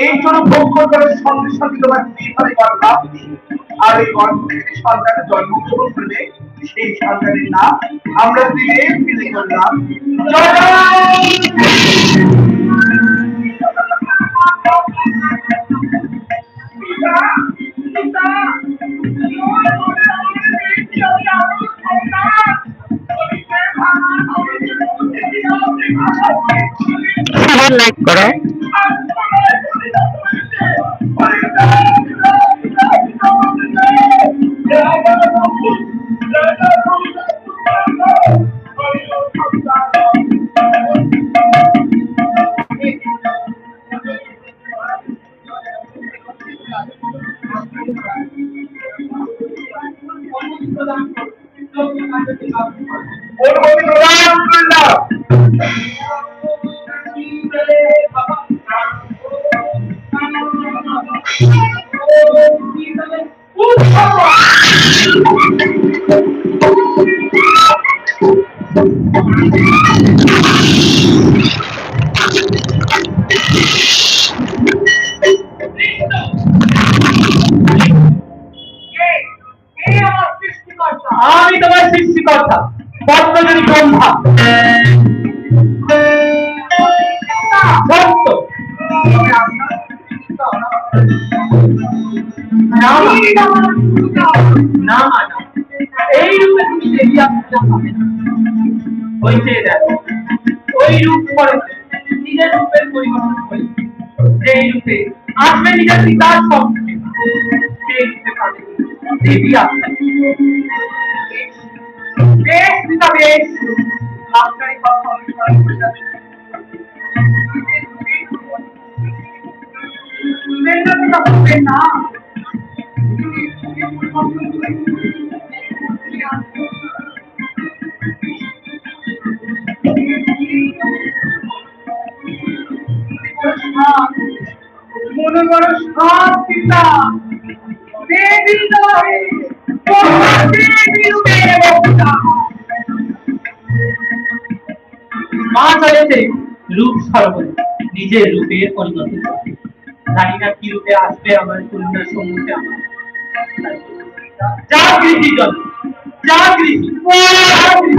এই জন্য ভোগ সঙ্গে সঙ্গে তোমার বিয়ে হবে গর্ভাব আর এই গর্ভ সেই সন্তানের নাম আমরা দিলে বিলে করলাম লাইক করো আমি তোমার সৃষ্টিকর্তা পদ্মজনী ব্রহ্মা। সত্য। না এই রূপে তুমি দেবী আত্মা পাবে না। ওই রূপ পরে নিজের রূপের পরিবর্তন করে যেই রূপে আসবে নিজের পিতার সঙ্গে সেই রূপে পাবে দেবী আত্মা বেশ পিতা বেশ মাস্টারি কথা অনুসরণ মনে করো সব পিতা মা চাইছে রূপ সর্বদা নিজের রূপে পরিণত জানি না কি রূপে আসবে আমার কন্যার সম্মুখে আমার। জাগৃতি জল জাগৃতি। জাগৃতি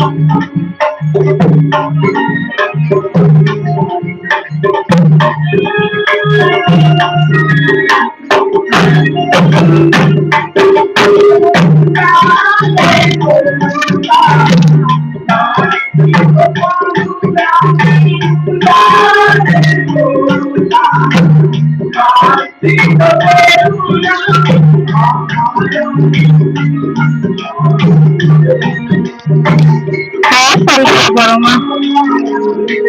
না হ্যাঁ Thank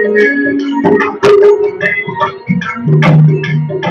you.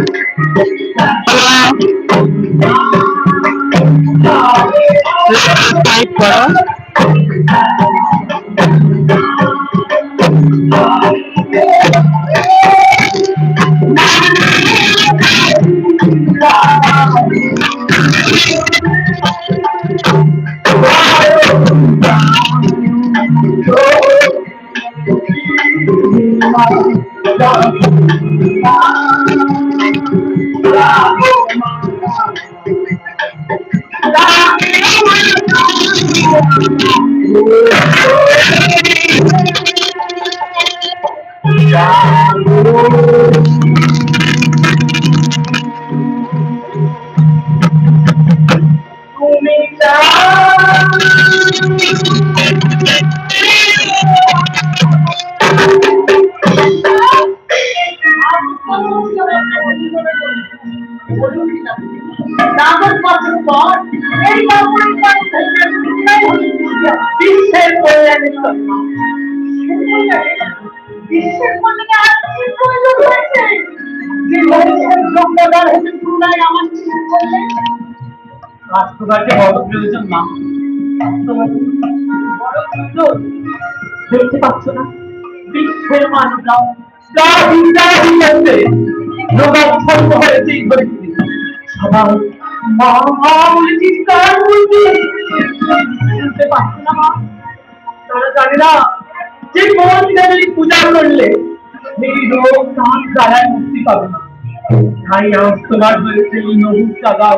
তুমি রাষ্ট্রবাদে বড় প্রয়োজন না দেখতে পাচ্ছ না? বিশ্বের মানুষরা দাবি দাবি করতে রোগাচ্ছন্ন হয়েছে এই পরিস্থিতি সবাই মা মা বলে চিৎকার করছে বুঝতে পারছ না মা? তারা জানে না যে কোন দেবী পূজা করলে এই রোগ তার দ্বারাই মুক্তি পাবে না। তাই আজ তোমার হয়েছে এই নবুক জাগাও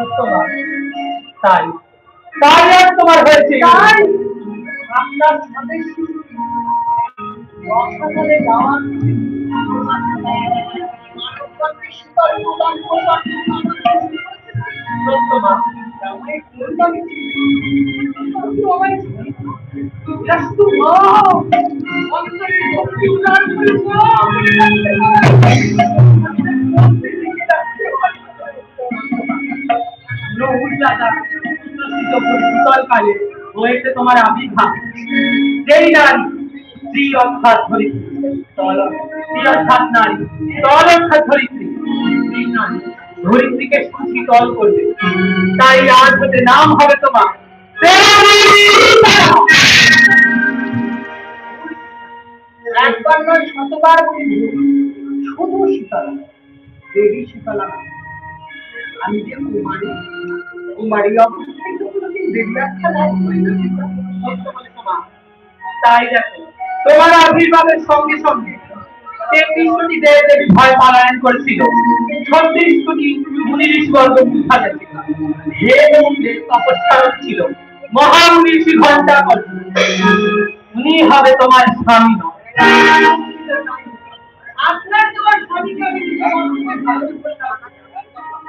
আমাদের তাই। তাই তোমার হয়েছে তাই। আপনার সাথে রাজা তোমার আবির্ভাব। যেই নারী স্ত্রী অর্থাৎ ধরিত্রী স্ত্রী অর্থাৎ নারী, তল অর্থাৎ ধরিত্রী, স্ত্রী নারী, ধরিত্রীকে সুশীতল করবে। তাই আজ হতে নাম হবে তোমার একবার নয় শুধু শীতলা, দেবী শীতলা। আমি যে কুমারী তাই দেখো, তোমার আবির্ভাবের সঙ্গে সঙ্গে তেত্রিশ কোটি দেব ভয় পালায়ন করেছিল। ছত্রিশ কোটি ঋষিবর্গ বুঝা গেছিল হে তপস্যা ছিল। মহামুনি ঋষি ঘণ্টা উনি হবে তোমার স্বামী আপনার তোমার স্বামীকে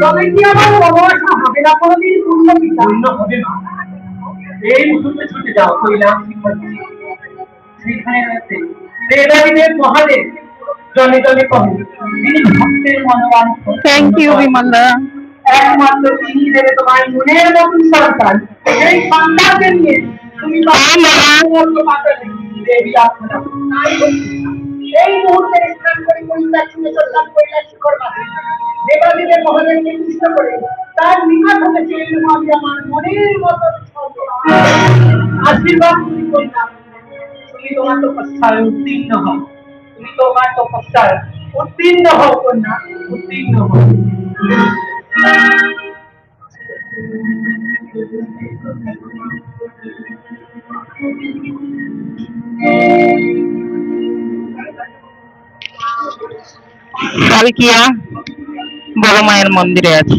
তবে কি আমার বনবাসা হবে না কোনোদিন পূর্ণ পিতা হবে না এই মুহূর্তে ছুটে যাও কৈলাস সেখানে রয়েছে দেবাদিদেব মহাদেব জনে জনে কহে তিনি ভক্তের মনোবান থ্যাংক ইউ বিমলদা একমাত্র তিনি দেবে তোমার মনের মতন সন্তান। এই সন্তানকে নিয়ে তুমি দেবী আপনারা। এই মুহূর্তে স্নান করে কন্যা ছুঁয়ে চললাম কৈলাস শিখর মাঝে দেবাদেবের মহাদেবকে তুষ্ট করে তার নিকট হতে চেয়ে আমি আমার মনের সন্তান। আশীর্বাদ তুমি করলাম। তুমি তোমার তপস্যায় উত্তীর্ণ হও। তুমি তোমার তপস্যায় উত্তীর্ণ হও কন্যা, উত্তীর্ণ হও। কালকিয়া বড় মায়ের মন্দিরে আছি।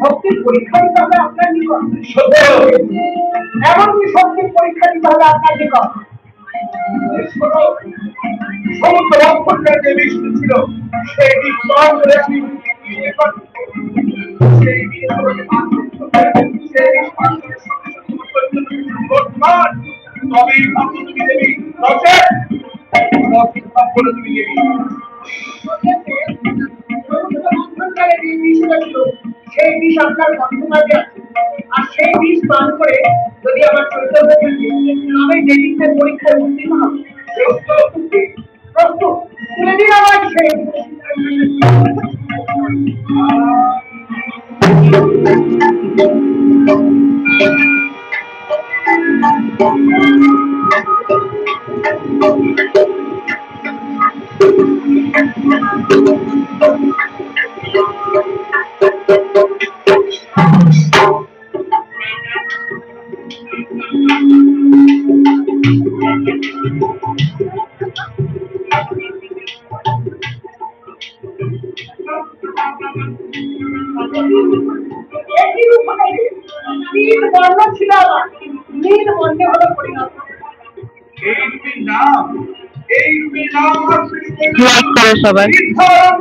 শক্তির পরীক্ষা দিতে হবে আপনার নিকট। এমনকি শক্তির পরীক্ষা দিতে হবে আপনার নিকট। সমস্ত রক্ষণের যে বিষ্ণু ছিল, সেই বিদ্বান রেখি সেই ভাবছ তুমি দেবী তুমি দেবী। মন্থনকালে যে বিষ হয়েছিল, সেই বিষ আপনার বর্তমানে আছে। আর সেই বিষ পান করে যদি আমার থাকে আমি দেবীকে পরীক্ষায় উত্তীর্ণ হব প্রস্তুত। আমার হবে নীল বর্ণ ছিল আমার নীল বর্ণে হলো পরিণত এই নাম এই নাম লাইক করে সবাই। নাম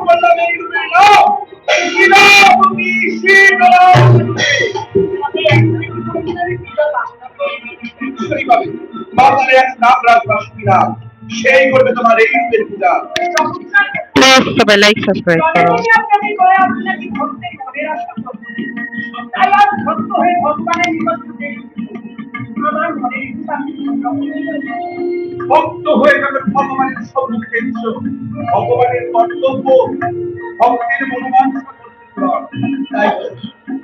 এক নাম সেই করবে তোমার এই রূপের পূজা। প্লিজ সবাই লাইক সাবস্ক্রাইব করো। ভক্ত হয়ে হয়ে যাবে ভগবানের সম্মুখে এসো। ভগবানের কর্তব্য ভক্তের মনোবাঞ্ছা করতে তাই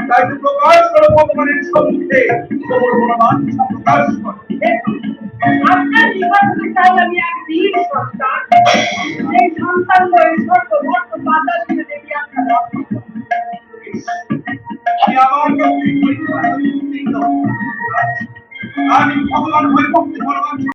তাই প্রকাশ করো ভগবানের সম্মুখে তোমার মনোবাঞ্ছা প্রকাশ করো। আপনার নিকট চাই আমি এক বীর সন্তান। এই সন্তান হয়ে স্বর্গ মর্ত পাতাল দেবী আপনার আমি ভগবান হয়ে ভক্তি মনোবাঞ্ছা